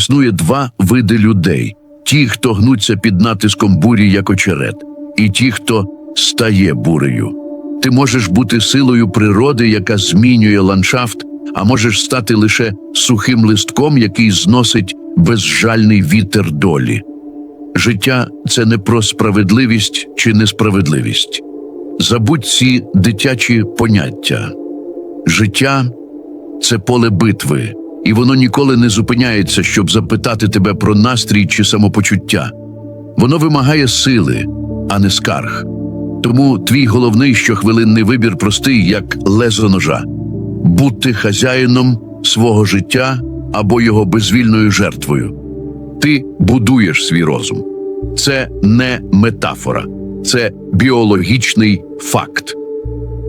Існує два види людей: ті, хто гнуться під натиском бурі як очерет, і ті, хто стає бурею. Ти можеш бути силою природи, яка змінює ландшафт, а можеш стати лише сухим листком, який зносить безжальний вітер долі. Життя це не про справедливість чи несправедливість. Забудь ці дитячі поняття. Життя це поле битви, і воно ніколи не зупиняється, щоб запитати тебе про настрій чи самопочуття. Воно вимагає сили, а не скарг. Тому твій головний щохвилинний вибір простий, як лезо ножа бути хазяїном свого життя або його безвільною жертвою. Ти будуєш свій розум. Це не метафора, це біологічний факт.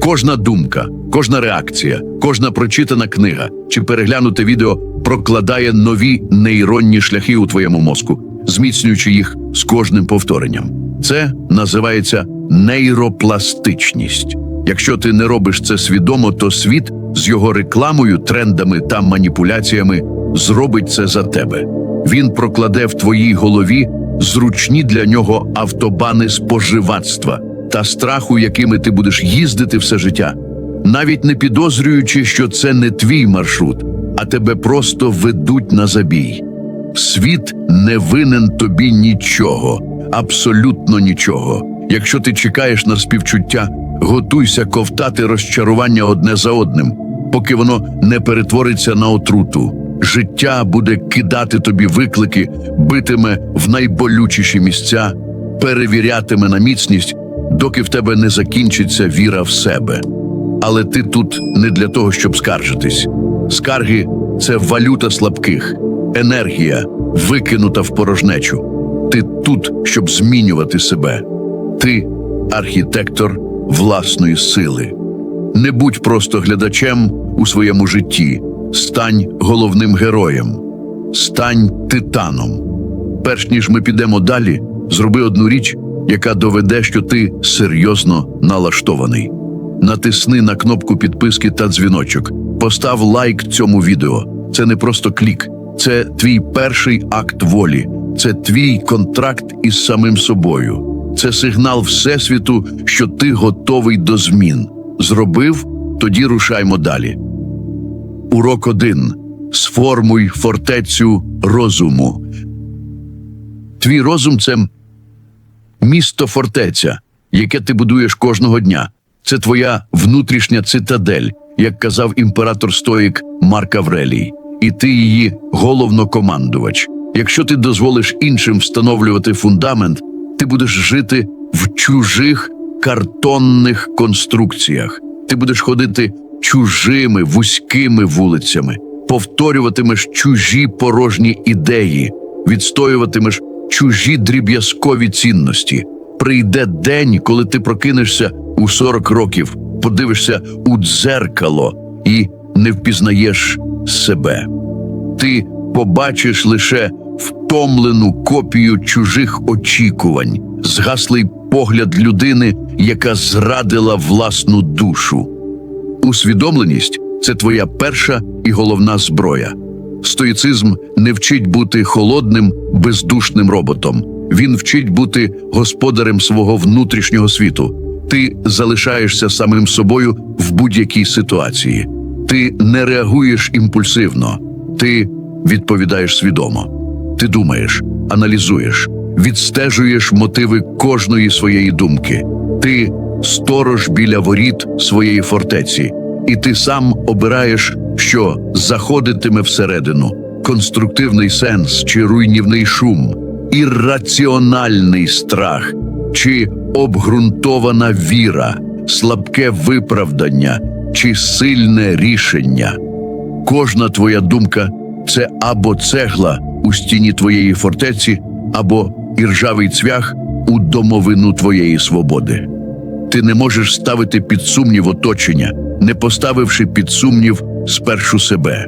Кожна думка, кожна реакція, кожна прочитана книга чи переглянуте відео прокладає нові нейронні шляхи у твоєму мозку, зміцнюючи їх з кожним повторенням. Це називається нейропластичність. Якщо ти не робиш це свідомо, то світ з його рекламою, трендами та маніпуляціями зробить це за тебе. Він прокладе в твоїй голові зручні для нього автобани споживацтва та страху, якими ти будеш їздити все життя, навіть не підозрюючи, що це не твій маршрут, а тебе просто ведуть на забій. Світ не винен тобі нічого, абсолютно нічого. Якщо ти чекаєш на співчуття, готуйся ковтати розчарування одне за одним, поки воно не перетвориться на отруту. Життя буде кидати тобі виклики, битиме в найболючіші місця, перевірятиме на міцність, доки в тебе не закінчиться віра в себе. Але ти тут не для того, щоб скаржитись. Скарги це валюта слабких, енергія, викинута в порожнечу. Ти тут, щоб змінювати себе. Ти архітектор власної сили. Не будь просто глядачем у своєму житті, стань головним героєм, стань титаном. Перш ніж ми підемо далі, зроби одну річ, яка доведе, що ти серйозно налаштований. Натисни на кнопку підписки та дзвіночок. Постав лайк цьому відео. Це не просто клік, це твій перший акт волі, це твій контракт із самим собою. Це сигнал Всесвіту, що ти готовий до змін. Зробив, тоді рушаймо далі. Урок 1. Сформуй фортецю розуму. Твій розум це місто фортеця, яке ти будуєш кожного дня. Це твоя внутрішня цитадель, як казав імператор стоїк Марк Аврелій, і ти її головнокомандувач. Якщо ти дозволиш іншим встановлювати фундамент, ти будеш жити в чужих картонних конструкціях. Ти будеш ходити чужими вузькими вулицями, повторюватимеш чужі порожні ідеї, відстоюватимеш чужі дріб'язкові цінності. Прийде день, коли ти прокинешся у 40 років, подивишся у дзеркало і не впізнаєш себе. Ти побачиш лише втомлену копію чужих очікувань, згаслий погляд людини, яка зрадила власну душу. Усвідомленість це твоя перша і головна зброя. Стоїцизм не вчить бути холодним, бездушним роботом. Він вчить бути господарем свого внутрішнього світу. Ти залишаєшся самим собою в будь-якій ситуації. Ти не реагуєш імпульсивно, ти відповідаєш свідомо. Ти думаєш, аналізуєш, відстежуєш мотиви кожної своєї думки. Ти сторож біля воріт своєї фортеці, і ти сам обираєш, що заходитиме всередину: конструктивний сенс чи руйнівний шум, ірраціональний страх чи обґрунтована віра, слабке виправдання чи сильне рішення. Кожна твоя думка це або цегла у стіні твоєї фортеці, або іржавий цвях у домовину твоєї свободи. Ти не можеш ставити під сумнів оточення, не поставивши під сумнів спершу себе.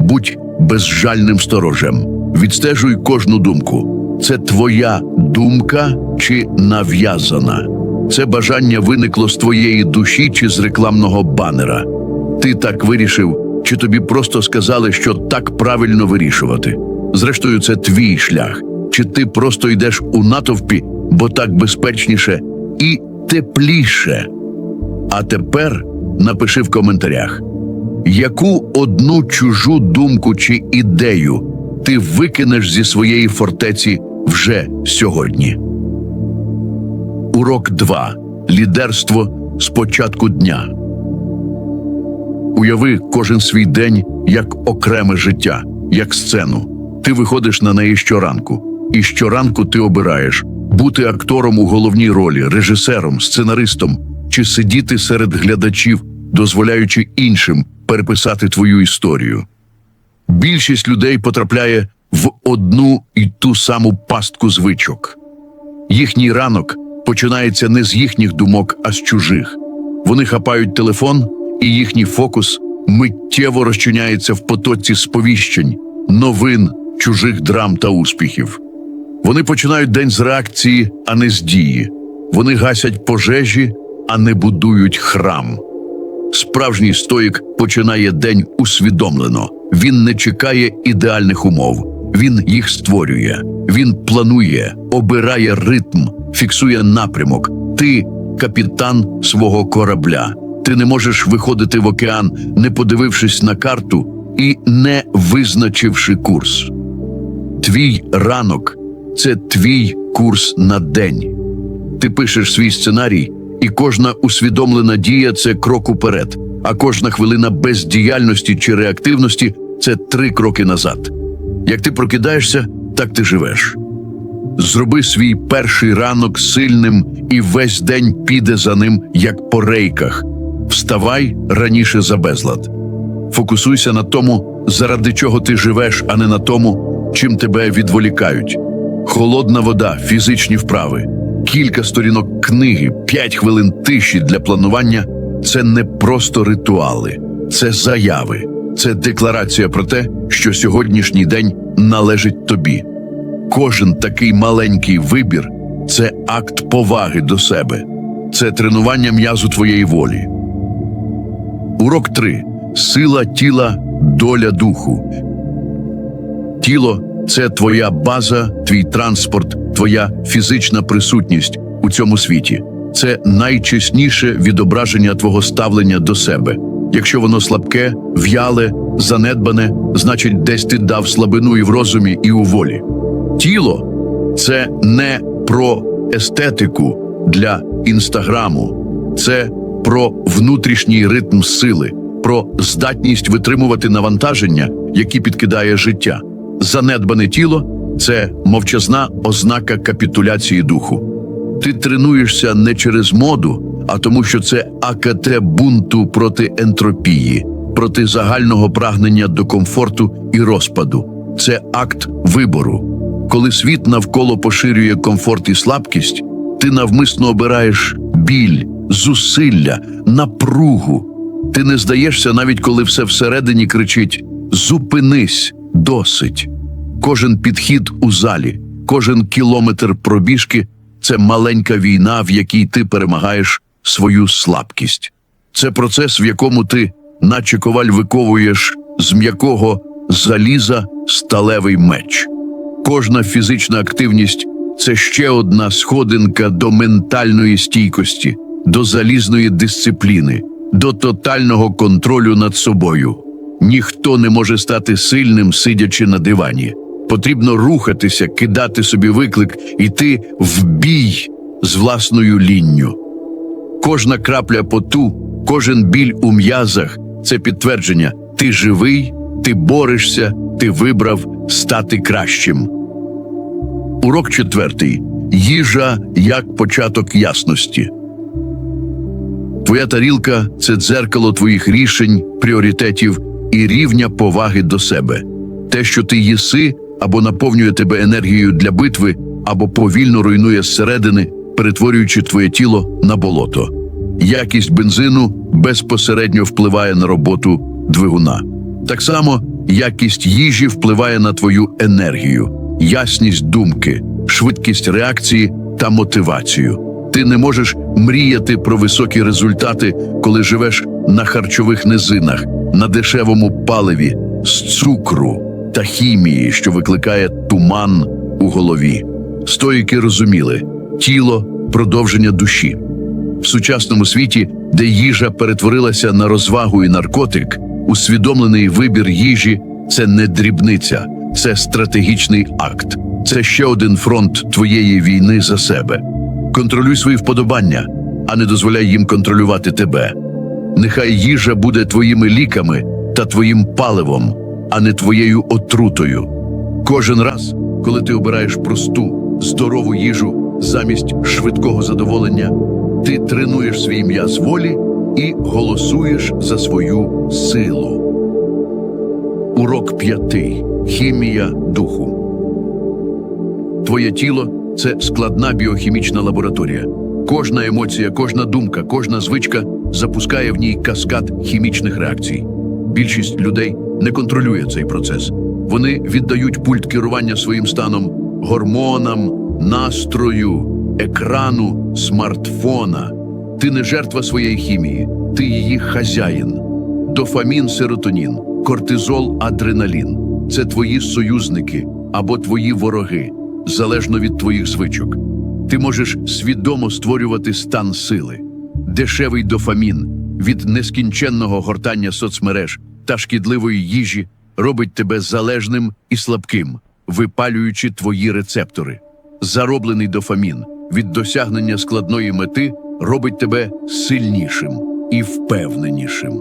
Будь безжальним сторожем, відстежуй кожну думку. Це твоя думка чи нав'язана. Це бажання виникло з твоєї душі чи з рекламного банера. Ти так вирішив, чи тобі просто сказали, що так правильно вирішувати. Зрештою, це твій шлях. Чи ти просто йдеш у натовпі, бо так безпечніше і тепліше? А тепер напиши в коментарях, яку одну чужу думку чи ідею ти викинеш зі своєї фортеці вже сьогодні. Урок 2. Лідерство з початку дня. Уяви кожен свій день як окреме життя, як сцену. Ти виходиш на неї щоранку, і щоранку ти обираєш бути актором у головній ролі, режисером, сценаристом чи сидіти серед глядачів, дозволяючи іншим переписати твою історію. Більшість людей потрапляє в одну і ту саму пастку звичок. Їхній ранок починається не з їхніх думок, а з чужих. Вони хапають телефон, і їхній фокус миттєво розчиняється в потоці сповіщень, новин, чужих драм та успіхів. Вони починають день з реакції, а не з дії. Вони гасять пожежі, а не будують храм. Справжній стоїк починає день усвідомлено. Він не чекає ідеальних умов. Він їх створює. Він планує, обирає ритм, фіксує напрямок. Ти капітан свого корабля. Ти не можеш виходити в океан, не подивившись на карту і не визначивши курс. Твій ранок це твій курс на день. Ти пишеш свій сценарій, і кожна усвідомлена дія це крок уперед, а кожна хвилина бездіяльності чи реактивності це три кроки назад. Як ти прокидаєшся, так ти живеш. Зроби свій перший ранок сильним, і весь день піде за ним, як по рейках. Вставай раніше за безлад. Фокусуйся на тому, заради чого ти живеш, а не на тому, чим тебе відволікають. Холодна вода, фізичні вправи, кілька сторінок книги, п'ять хвилин тиші для планування це не просто ритуали, це заяви, це декларація про те, що сьогоднішній день належить тобі. Кожен такий маленький вибір це акт поваги до себе, це тренування м'язу твоєї волі. Урок 3. Сила тіла, доля духу. Тіло це твоя база, твій транспорт, твоя фізична присутність у цьому світі. Це найчесніше відображення твого ставлення до себе. Якщо воно слабке, в'яле, занедбане, значить, десь ти дав слабину і в розумі, і у волі. Тіло це не про естетику для інстаграму, це про внутрішній ритм сили, про здатність витримувати навантаження, які підкидає життя. Занедбане тіло це мовчазна ознака капітуляції духу. Ти тренуєшся не через моду, а тому, що це АКТ бунту проти ентропії, проти загального прагнення до комфорту і розпаду. Це акт вибору. Коли світ навколо поширює комфорт і слабкість, ти навмисно обираєш біль, зусилля, напругу. Ти не здаєшся, навіть коли все всередині кричить: зупинись, досить. Кожен підхід у залі, кожен кілометр пробіжки це маленька війна, в якій ти перемагаєш свою слабкість. Це процес, в якому ти, наче коваль, виковуєш з м'якого заліза сталевий меч. Кожна фізична активність це ще одна сходинка до ментальної стійкості, до залізної дисципліни, до тотального контролю над собою. Ніхто не може стати сильним, сидячи на дивані. Потрібно рухатися, кидати собі виклик, йти в бій з власною лінню. Кожна крапля поту, кожен біль у м'язах це підтвердження: ти живий, ти борешся, ти вибрав стати кращим. Урок четвертий. Їжа як початок ясності. Твоя тарілка це дзеркало твоїх рішень, пріоритетів і рівня поваги до себе. Те, що ти їси, або наповнює тебе енергією для битви, або повільно руйнує зсередини, перетворюючи твоє тіло на болото. Якість бензину безпосередньо впливає на роботу двигуна. Так само якість їжі впливає на твою енергію, ясність думки, швидкість реакції та мотивацію. Ти не можеш мріяти про високі результати, коли живеш на харчових низинах, на дешевому паливі, з цукру. Та хімії, що викликає туман у голові. Стоїки розуміли тіло продовження душі. В сучасному світі, де їжа перетворилася на розвагу і наркотик, усвідомлений вибір їжі це не дрібниця, це стратегічний акт. Це ще один фронт твоєї війни за себе. Контролюй свої вподобання, а не дозволяй їм контролювати тебе. Нехай їжа буде твоїми ліками та твоїм паливом, а не твоєю отрутою. Кожен раз, коли ти обираєш просту, здорову їжу замість швидкого задоволення, ти тренуєш свій м'яз волі і голосуєш за свою силу. Урок п'ятий. Хімія духу. Твоє тіло це складна біохімічна лабораторія. Кожна емоція, кожна думка, кожна звичка запускає в ній каскад хімічних реакцій. Більшість людей не контролює цей процес. Вони віддають пульт керування своїм станом гормонам, настрою, екрану, смартфона. Ти не жертва своєї хімії, ти її хазяїн. Дофамін, серотонін, кортизол, адреналін це твої союзники або твої вороги, залежно від твоїх звичок. Ти можеш свідомо створювати стан сили, дешевий дофамін від нескінченного гортання соцмереж та шкідливої їжі робить тебе залежним і слабким, випалюючи твої рецептори. Зароблений дофамін від досягнення складної мети робить тебе сильнішим і впевненішим.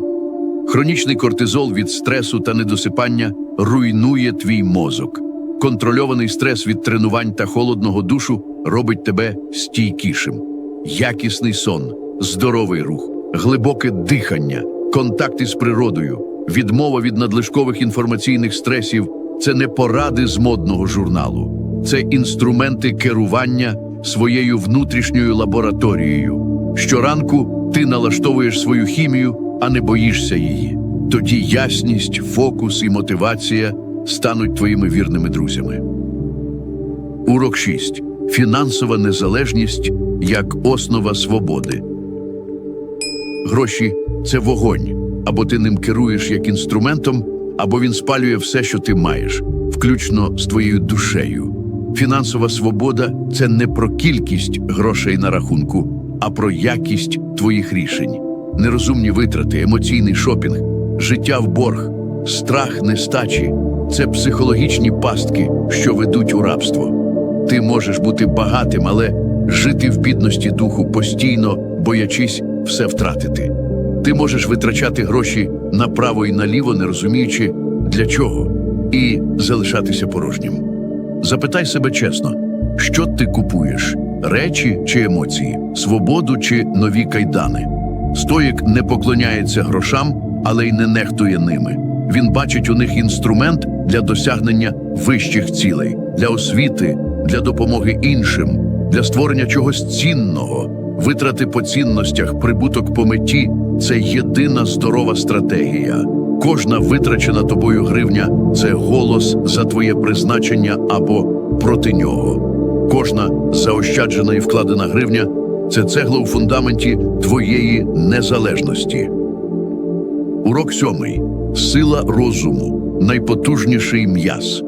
Хронічний кортизол від стресу та недосипання руйнує твій мозок. Контрольований стрес від тренувань та холодного душу робить тебе стійкішим. Якісний сон, здоровий рух, глибоке дихання, контакти з природою, відмова від надлишкових інформаційних стресів це не поради з модного журналу, це інструменти керування своєю внутрішньою лабораторією. Щоранку ти налаштовуєш свою хімію, а не боїшся її. Тоді ясність, фокус і мотивація стануть твоїми вірними друзями. Урок 6. Фінансова незалежність як основа свободи. Гроші це вогонь. Або ти ним керуєш як інструментом, або він спалює все, що ти маєш, включно з твоєю душею. Фінансова свобода це не про кількість грошей на рахунку, а про якість твоїх рішень. Нерозумні витрати, емоційний шопінг, життя в борг, страх нестачі це психологічні пастки, що ведуть у рабство. Ти можеш бути багатим, але жити в бідності духу постійно, боячись все втратити. Ти можеш витрачати гроші направо і наліво, не розуміючи для чого, і залишатися порожнім. Запитай себе чесно, що ти купуєш: речі чи емоції, свободу чи нові кайдани. Стоїк не поклоняється грошам, але й не нехтує ними. Він бачить у них інструмент для досягнення вищих цілей, для освіти, для допомоги іншим, для створення чогось цінного. Витрати по цінностях, прибуток по меті це єдина здорова стратегія. Кожна витрачена тобою гривня це голос за твоє призначення або проти нього. Кожна заощаджена і вкладена гривня це цегла у фундаменті твоєї незалежності. Урок сьомий. Сила розуму найпотужніший м'яз.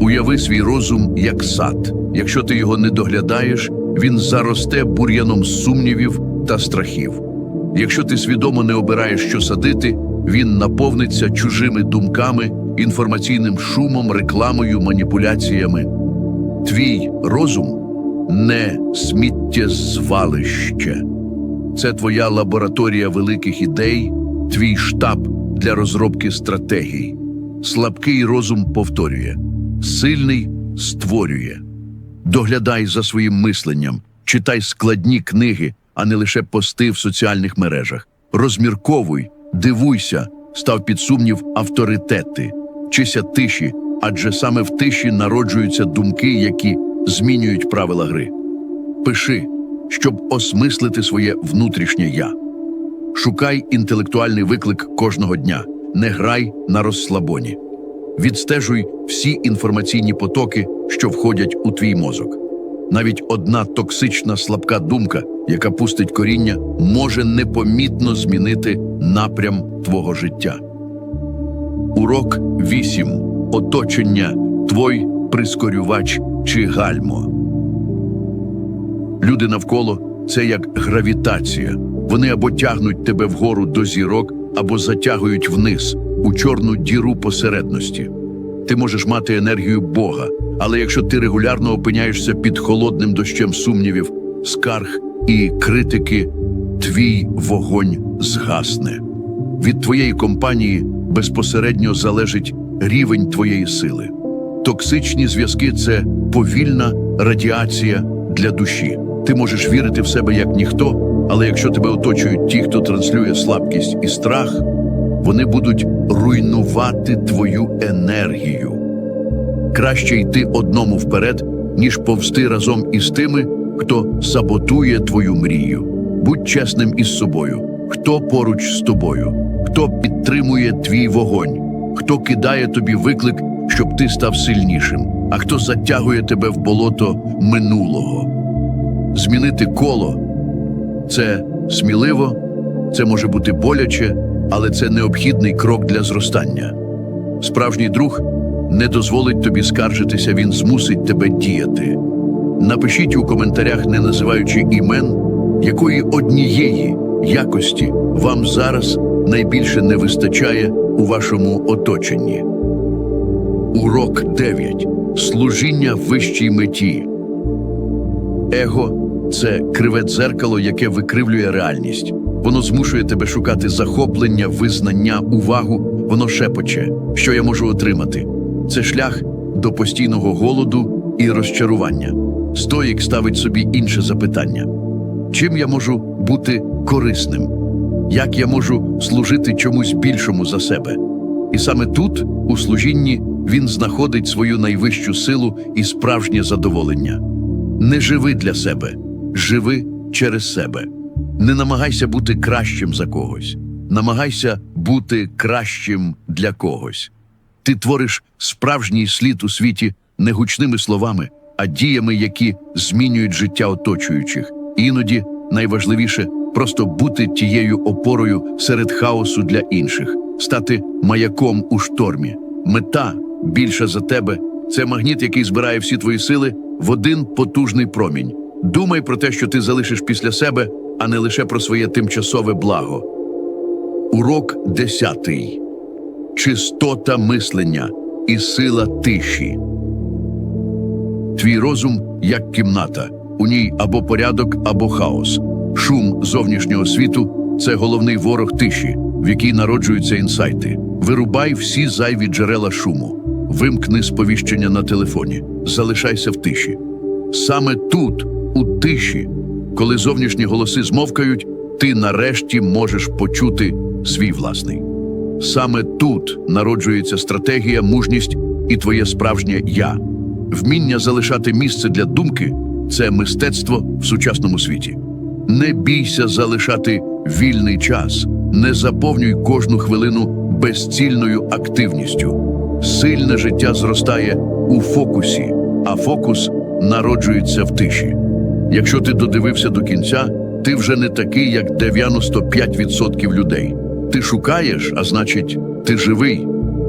Уяви свій розум як сад. Якщо ти його не доглядаєш, він заросте бур'яном сумнівів та страхів. Якщо ти свідомо не обираєш, що садити, він наповниться чужими думками, інформаційним шумом, рекламою, маніпуляціями. Твій розум не сміттєзвалище. Це твоя лабораторія великих ідей, твій штаб для розробки стратегій. Слабкий розум повторює, сильний створює. Доглядай за своїм мисленням, читай складні книги, а не лише пости в соціальних мережах. Розмірковуй, дивуйся, став під сумнів авторитети, чися тиші, адже саме в тиші народжуються думки, які змінюють правила гри. Пиши, щоб осмислити своє внутрішнє я. Шукай інтелектуальний виклик кожного дня, не грай на розслабоні. Відстежуй всі інформаційні потоки, що входять у твій мозок. Навіть одна токсична слабка думка, яка пустить коріння, може непомітно змінити напрям твого життя. Урок 8. Оточення твой прискорювач чи гальмо. Люди навколо це як гравітація. Вони або тягнуть тебе вгору до зірок, або затягують вниз у чорну діру посередності. Ти можеш мати енергію Бога, але якщо ти регулярно опиняєшся під холодним дощем сумнівів, скарг і критики, твій вогонь згасне. Від твоєї компанії безпосередньо залежить рівень твоєї сили. Токсичні зв'язки це повільна радіація для душі. Ти можеш вірити в себе як ніхто, але якщо тебе оточують ті, хто транслює слабкість і страх, вони будуть руйнувати твою енергію. Краще йти одному вперед, ніж повсти разом із тими, хто саботує твою мрію. Будь чесним із собою, хто поруч з тобою, хто підтримує твій вогонь, хто кидає тобі виклик, щоб ти став сильнішим, а хто затягує тебе в болото минулого. Змінити коло це сміливо, це може бути боляче, але це необхідний крок для зростання. Справжній друг не дозволить тобі скаржитися, він змусить тебе діяти. Напишіть у коментарях, не називаючи імен, якої однієї якості вам зараз найбільше не вистачає у вашому оточенні. Урок 9. Служіння вищій меті. Его це криве дзеркало, яке викривлює реальність. Воно змушує тебе шукати захоплення, визнання, увагу. Воно шепоче, що я можу отримати. Це шлях до постійного голоду і розчарування. Стоїк ставить собі інше запитання: чим я можу бути корисним? Як я можу служити чомусь більшому за себе? І саме тут, у служінні, він знаходить свою найвищу силу і справжнє задоволення. Не живи для себе, живи через себе. Не намагайся бути кращим за когось, намагайся бути кращим для когось. Ти твориш справжній слід у світі не гучними словами, а діями, які змінюють життя оточуючих. Іноді найважливіше просто бути тією опорою серед хаосу для інших, стати маяком у штормі. Мета більша за тебе це магніт, який збирає всі твої сили в один потужний промінь. Думай про те, що ти залишиш після себе, а не лише про своє тимчасове благо. Урок десятий. Чистота мислення і сила тиші. Твій розум як кімната. У ній або порядок, або хаос. Шум зовнішнього світу це головний ворог тиші, в якій народжуються інсайти. Вирубай всі зайві джерела шуму. Вимкни сповіщення на телефоні. Залишайся в тиші. Саме тут, у тиші, коли зовнішні голоси змовкають, ти нарешті можеш почути свій власний. Саме тут народжується стратегія, мужність і твоє справжнє я. Вміння залишати місце для думки це мистецтво в сучасному світі. Не бійся залишати вільний час, не заповнюй кожну хвилину безцільною активністю. Сильне життя зростає у фокусі, а фокус народжується в тиші. Якщо ти додивився до кінця, ти вже не такий, як 95% людей. Ти шукаєш, а значить, ти живий.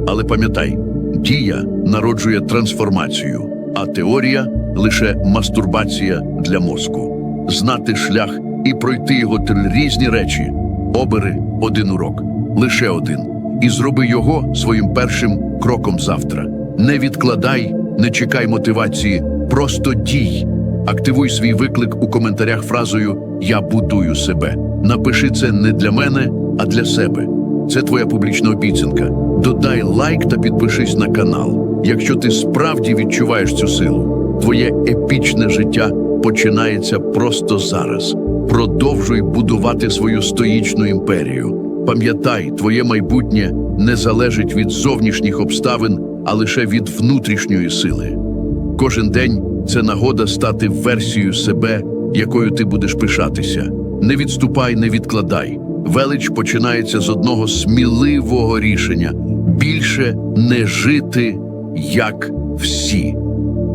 Але пам'ятай, дія народжує трансформацію, а теорія лише мастурбація для мозку. Знати шлях і пройти його три різні речі. Обери один урок, лише один, і зроби його своїм першим кроком завтра. Не відкладай, не чекай мотивації, просто дій. Активуй свій виклик у коментарях фразою Я будую себе. Напиши це не для мене, а для себе. Це твоя публічна обіцянка. Додай лайк та підпишись на канал. Якщо ти справді відчуваєш цю силу, твоє епічне життя починається просто зараз. Продовжуй будувати свою стоїчну імперію. Пам'ятай, твоє майбутнє не залежить від зовнішніх обставин, а лише від внутрішньої сили. Кожен день це нагода стати версією себе, якою ти будеш пишатися. Не відступай, не відкладай. Велич починається з одного сміливого рішення більше не жити як всі.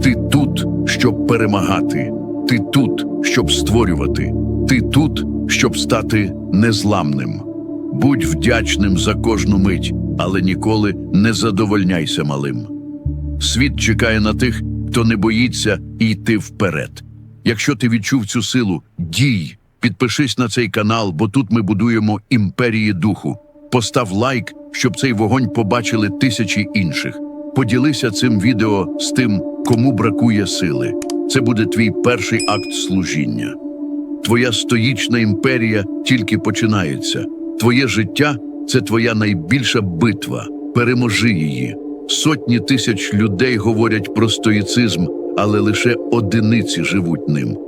Ти тут, щоб перемагати, ти тут, щоб створювати, ти тут, щоб стати незламним. Будь вдячним за кожну мить, але ніколи не задовольняйся малим. Світ чекає на тих, хто не боїться йти вперед. Якщо ти відчув цю силу, дій, підпишись на цей канал, бо тут ми будуємо імперії духу. Постав лайк, щоб цей вогонь побачили тисячі інших. Поділися цим відео з тим, кому бракує сили. Це буде твій перший акт служіння. Твоя стоїчна імперія тільки починається. Твоє життя це твоя найбільша битва. Переможи її. Сотні тисяч людей говорять про стоїцизм, але лише одиниці живуть ним.